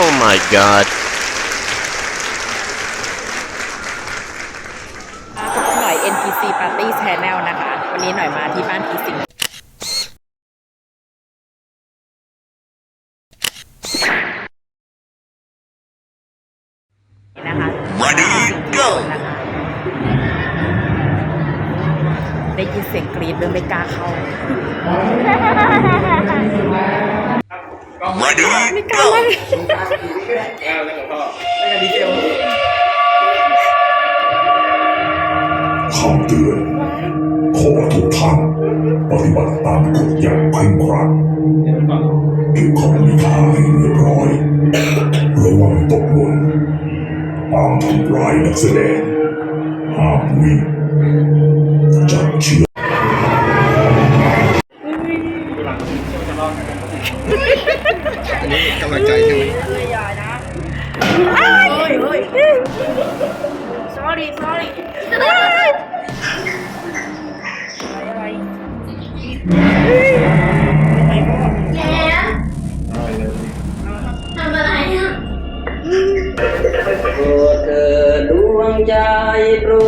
Oh my god พบกับหน่อย NPC Party Channel นะคะ วันนี้หน่อยมาที่บ้านผีสิงนะคะ Ready, go นะคะได้ยินเสียงกรี๊ดเริ่มไม่กล้าเข้า Ready ไม่กล้า go เลยคำเตือน ขอทุกท่านปฏิบัติตามกฎอย่างเคร่งครัดเก็บของมีค่าให้เรียบร้อย ระวังตกหล่นห้ามทำร้ายนักแสดงห้ามวิ่งจับเชือกำลังใจใช่ไหม sorry sorry ทำอะไรอะโปรดเถิดดวงใจโปรด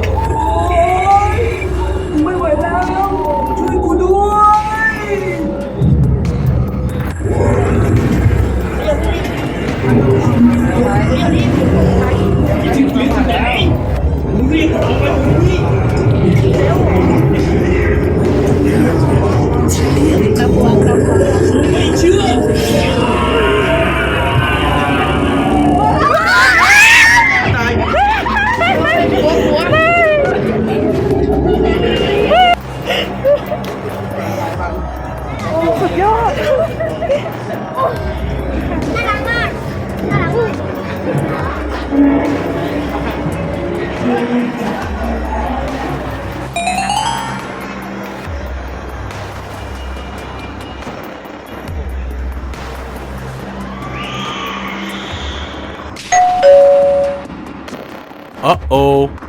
ใครน่ มาก Uh oh